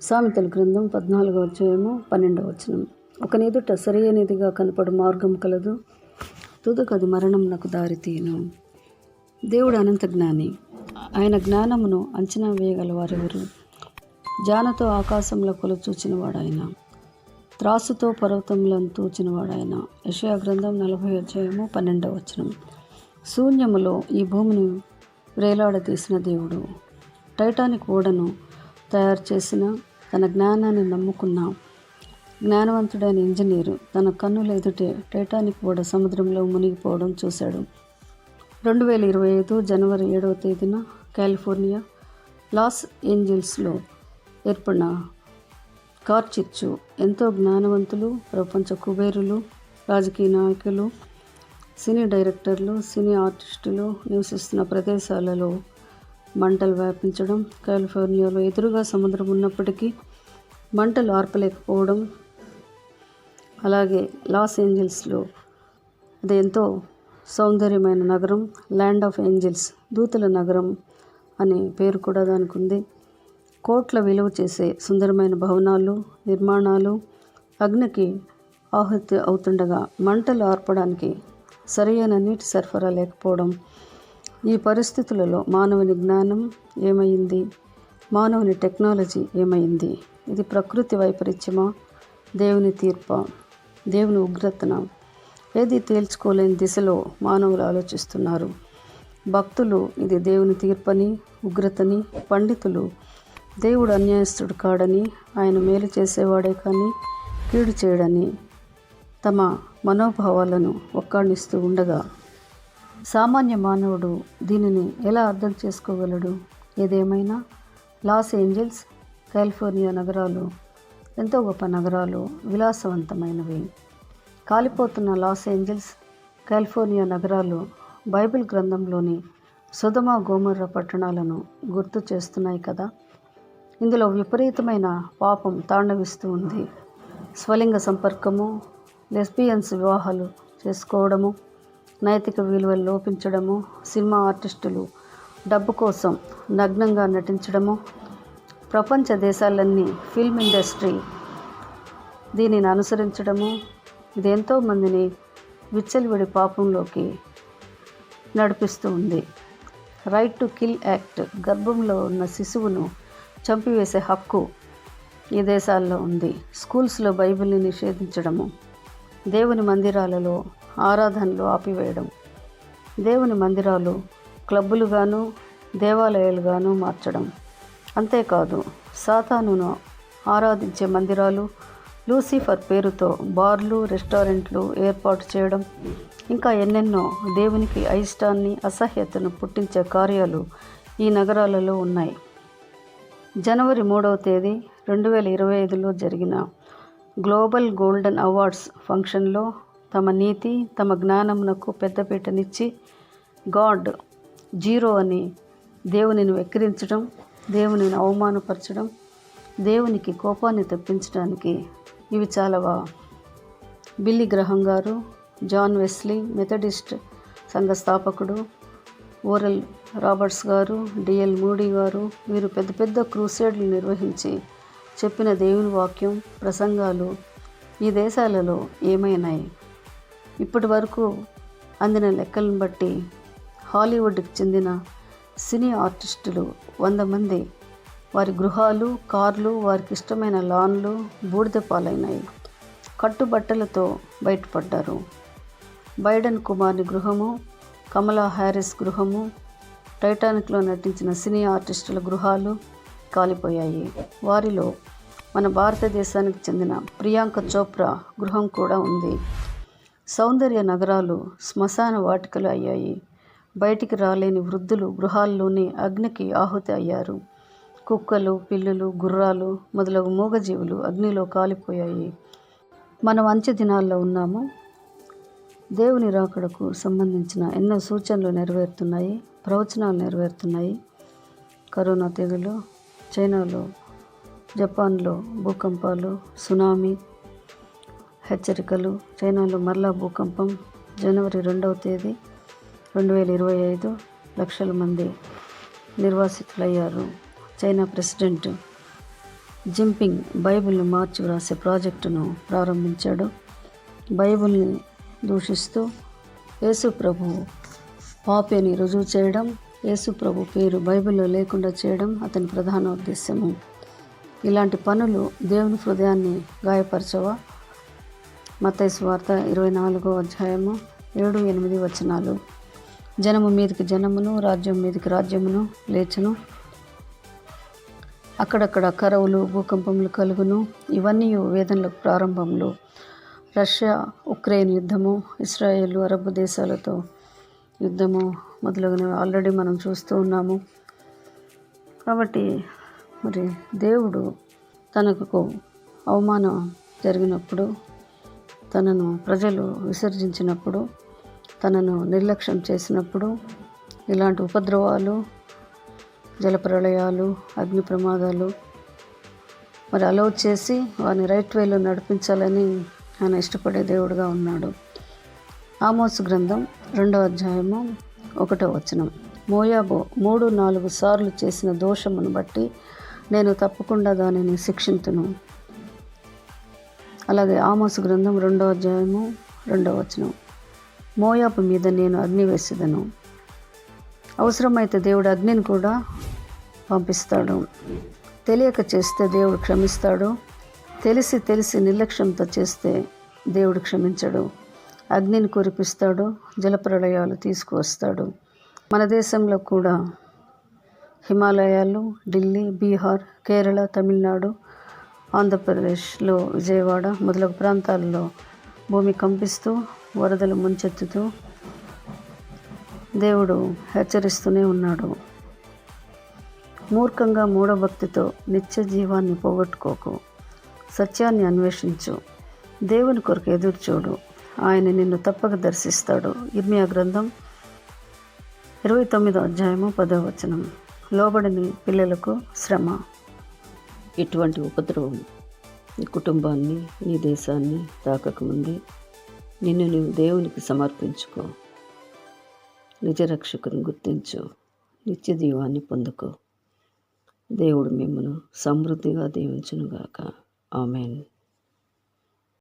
సామెతల గ్రంథం పద్నాలుగో అధ్యాయము పన్నెండవ వచనం. ఒక నీదుట సరియనిదిగా కనపడు మార్గం కలదు. తుదకది మరణం నాకు దారితీయను దేవుడు అనంత జ్ఞాని. ఆయన జ్ఞానమును అంచనా వేయగల వారెవరు జానతో ఆకాశంలో కొలు చూచినవాడు ఆయన త్రాసుతో పర్వతములను తూచినవాడు ఆయన యషయా గ్రంథం నలభై అధ్యాయము పన్నెండవ వచనం. శూన్యములో ఈ భూమిని వేలాడదీసిన దేవుడు. టైటానిక్ ఓడను తయారు చేసిన తన జ్ఞానాన్ని నమ్ముకున్న. జ్ఞానవంతుడైన ఇంజనీరు తన కన్నుల ఎదుటే టైటానిక్ ఓడ సముద్రంలో మునిగిపోవడం చూశాడు. రెండు వేల ఇరవై ఐదు జనవరి ఏడవ తేదీన కాలిఫోర్నియా లాస్ ఏంజల్స్లో ఏర్పడిన కార్చిచ్చు ఎంతో జ్ఞానవంతులు ప్రపంచ కుబేరులు రాజకీయ నాయకులు సినీ డైరెక్టర్లు సినీ ఆర్టిస్టులు నివసిస్తున్న ప్రదేశాలలో మంటలు వ్యాపించడం కాలిఫోర్నియాలో ఎదురుగా సముద్రం ఉన్నప్పటికీ మంటలు ఆర్పలేకపోవడం అలాగే లాస్ ఏంజల్స్లో అది ఎంతో సౌందర్యమైన నగరం ల్యాండ్ ఆఫ్ ఏంజల్స్ దూతల నగరం అనే పేరు కూడా దానికి ఉంది కోట్ల విలువ చేసే సుందరమైన భవనాలు నిర్మాణాలు అగ్నికి ఆహుతి అవుతుండగా మంటలు ఆర్పడానికి సరైన నీటి సరఫరా లేకపోవడం ఈ పరిస్థితులలో మానవుని జ్ఞానం ఏమైంది? మానవుని టెక్నాలజీ ఏమైంది? ఇది ప్రకృతి వైపరీత్యమా? దేవుని తీర్ప? దేవుని ఉగ్రతన? ఏది తేల్చుకోలేని దిశలో మానవులు ఆలోచిస్తున్నారు. భక్తులు ఇది దేవుని తీర్పని ఉగ్రతని పండితులు. దేవుడు అన్యాయస్తుడు కాడని ఆయన మేలు చేసేవాడే కానీ కీడు చేయడని తమ మనోభావాలను ఒక్కాణిస్తూ ఉండగా సామాన్య మానవుడు దీనిని ఎలా అర్థం చేసుకోగలడు? ఏదేమైనా? లాస్ ఏంజల్స్ కాలిఫోర్నియా నగరాలు ఎంతో గొప్ప నగరాలు విలాసవంతమైనవి. కాలిపోతున్న లాస్ ఏంజల్స్ కాలిఫోర్నియా నగరాలు బైబిల్ గ్రంథంలోని సుధమ గోమర్ర పట్టణాలను గుర్తు చేస్తున్నాయి కదా? ఇందులో విపరీతమైన పాపం తాండవిస్తూ ఉంది. స్వలింగ సంపర్కము లెస్బియన్స్ వివాహాలు చేసుకోవడము నైతిక విలువలు లోపించడము సినిమా ఆర్టిస్టులు డబ్బు కోసం నగ్నంగా నటించడము ప్రపంచ దేశాలన్నీ ఫిల్మ్ ఇండస్ట్రీ దీనిని అనుసరించడము ఇది మందిని విచ్చలవిడి పాపంలోకి నడిపిస్తూ ఉంది. రైట్ టు కిల్ యాక్ట్ గర్భంలో ఉన్న శిశువును చంపివేసే హక్కు ఈ దేశాల్లో ఉంది. స్కూల్స్లో బైబిల్ని నిషేధించడము దేవుని మందిరాలలో ఆరాధనలు ఆపివేయడం. దేవుని మందిరాలు క్లబ్బులుగాను దేవాలయాలుగాను మార్చడం. అంతేకాదు సాతానును ఆరాధించే మందిరాలు లూసిఫర్ పేరుతో బార్లు రెస్టారెంట్లు ఏర్పాటు చేయడం ఇంకా ఎన్నెన్నో దేవునికి అయిష్టాన్ని అసహ్యతను పుట్టించే కార్యాలు ఈ నగరాలలో ఉన్నాయి. జనవరి మూడవ తేదీ రెండు వేల ఇరవై ఐదులో జరిగిన గ్లోబల్ గోల్డెన్ అవార్డ్స్ ఫంక్షన్లో తమ నీతి తమ జ్ఞానమునకు పెద్దపీటనిచ్చి గాడ్ జీరో అని దేవునిని వెక్కిరించడం దేవునిని అవమానపరచడం దేవునికి కోపాన్ని తెప్పించడానికి ఇవి చాలావా? బిల్లి గ్రహం గారు జాన్ వెస్లీ మెథడిస్ట్ సంఘ స్థాపకుడు ఓరల్ రాబర్ట్స్ గారు డిఎల్ మూడీ గారు వీరు పెద్ద పెద్ద క్రూసేడ్లు నిర్వహించి చెప్పిన దేవుని వాక్యం ప్రసంగాలు ఈ దేశాలలో ఏమైనాయి? ఇప్పటి వరకు అందిన లెక్కలను బట్టి హాలీవుడ్కి చెందిన సినీ ఆర్టిస్టులు వంద మంది. వారి గృహాలు కార్లు వారికి ఇష్టమైన లాన్లు బూడిద పాలైనాయి. కట్టుబట్టలతో బయటపడ్డారు. బైడెన్ కుమార్ని గృహము కమలా హ్యారిస్ గృహము టైటానిక్లో నటించిన సినీ ఆర్టిస్టుల గృహాలు కాలిపోయాయి. వారిలో మన భారతదేశానికి చెందిన ప్రియాంక చోప్రా గృహం కూడా ఉంది. సౌందర్య నగరాలు శ్మశాన వాటికలు అయ్యాయి. బయటికి రాలేని వృద్ధులు గృహాల్లోనే అగ్నికి ఆహుతి అయ్యారు. కుక్కలు పిల్లులు గుర్రాలు మొదలగు మూగజీవులు అగ్నిలో కాలిపోయాయి. మనం అంచె దినాల్లో ఉన్నాము. దేవుని రాకడకు సంబంధించిన ఎన్నో సూచనలు నెరవేరుతున్నాయి ప్రవచనాలు నెరవేరుతున్నాయి. కరోనా తెగులు చైనాలో జపాన్లో భూకంపాలు సునామీ హెచ్చరికలు చైనాలో మరలా భూకంపం జనవరి రెండవ తేదీ రెండు వేల ఇరవై ఐదు లక్షల మంది నిర్వాసితులయ్యారు. చైనా ప్రెసిడెంట్ జింపింగ్ బైబిల్ను మార్చి వ్రాసే ప్రాజెక్టును ప్రారంభించాడు. బైబిల్ని దూషిస్తూ యేసు ప్రభు పాపి రుజువు చేయడం యేసు ప్రభు పేరు బైబిల్లో లేకుండా చేయడం అతని ప్రధాన ఉద్దేశము ఇలాంటి పనులు దేవుని హృదయాన్ని గాయపరచవా? మత్తయి వార్త ఇరవై నాలుగో అధ్యాయము ఏడు ఎనిమిది వచనాలు. జనము మీదకి జనమును రాజ్యం మీదకి రాజ్యమును లేచును. అక్కడక్కడ కరవులు భూకంపములు కలుగును. ఇవన్నీ వేదనలకు ప్రారంభంలో రష్యా ఉక్రెయిన్ యుద్ధము ఇస్రాయేల్ అరబ్ దేశాలతో యుద్ధము మొదలగునవి ఆల్రెడీ మనం చూస్తూ ఉన్నాము. కాబట్టి మరి దేవుడు తనకు అవమానం జరిగినప్పుడు తనను ప్రజలు విసర్జించినప్పుడు తనను నిర్లక్ష్యం చేసినప్పుడు ఇలాంటి ఉపద్రవాలు జలప్రళయాలు అగ్ని ప్రమాదాలు మరి అలౌ చేసి వారిని రైట్ వేలో నడిపించాలని ఆయన ఇష్టపడే దేవుడుగా ఉన్నాడు. ఆమోస్ గ్రంథం రెండవ అధ్యాయము ఒకటో వచనం. మోయాబో మూడు నాలుగు సార్లు చేసిన దోషమును బట్టి నేను తప్పకుండా దానిని శిక్షింతును. అలాగే ఆమోసు గ్రంథం రెండవ అధ్యాయము రెండవ వచనం. మోయాపు మీద నేను అగ్ని వేసేదను. అవసరమైతే దేవుడు అగ్నిని కూడా పంపిస్తాడు. తెలియక చేస్తే దేవుడు క్షమిస్తాడు. తెలిసి తెలిసి నిర్లక్ష్యంతో చేస్తే దేవుడు క్షమించడు. అగ్నిని కురిపిస్తాడు జలప్రళయాలు తీసుకువస్తాడు. మన దేశంలో కూడా హిమాలయాలు ఢిల్లీ బీహార్ కేరళ తమిళనాడు ఆంధ్రప్రదేశ్లో విజయవాడ మొదలగు ప్రాంతాల్లో భూమి కంపిస్తూ వరదలు ముంచెత్తుతూ దేవుడు హెచ్చరిస్తూనే ఉన్నాడు. మూర్ఖంగా మూఢభక్తితో నిత్య జీవాన్ని పోగొట్టుకోకు. సత్యాన్ని అన్వేషించు. దేవుని కొరకు ఎదురు చూడు. ఆయన నిన్ను తప్పక దర్శిస్తాడు. ఇర్మియా గ్రంథం ఇరవై తొమ్మిదో అధ్యాయము పదో వచనం. లోబడిని పిల్లలకు శ్రమ. ఇటువంటి ఉపద్రవం నీ కుటుంబాన్ని నీ దేశాన్ని తాకకముందే నిన్ను నీవు దేవునికి సమర్పించుకో. నిజరక్షకుని గుర్తించు. నిత్య దీవాన్ని పొందుకో. దేవుడు మిమ్మను సమృద్ధిగా దీవించునుగాక. ఆమెన్.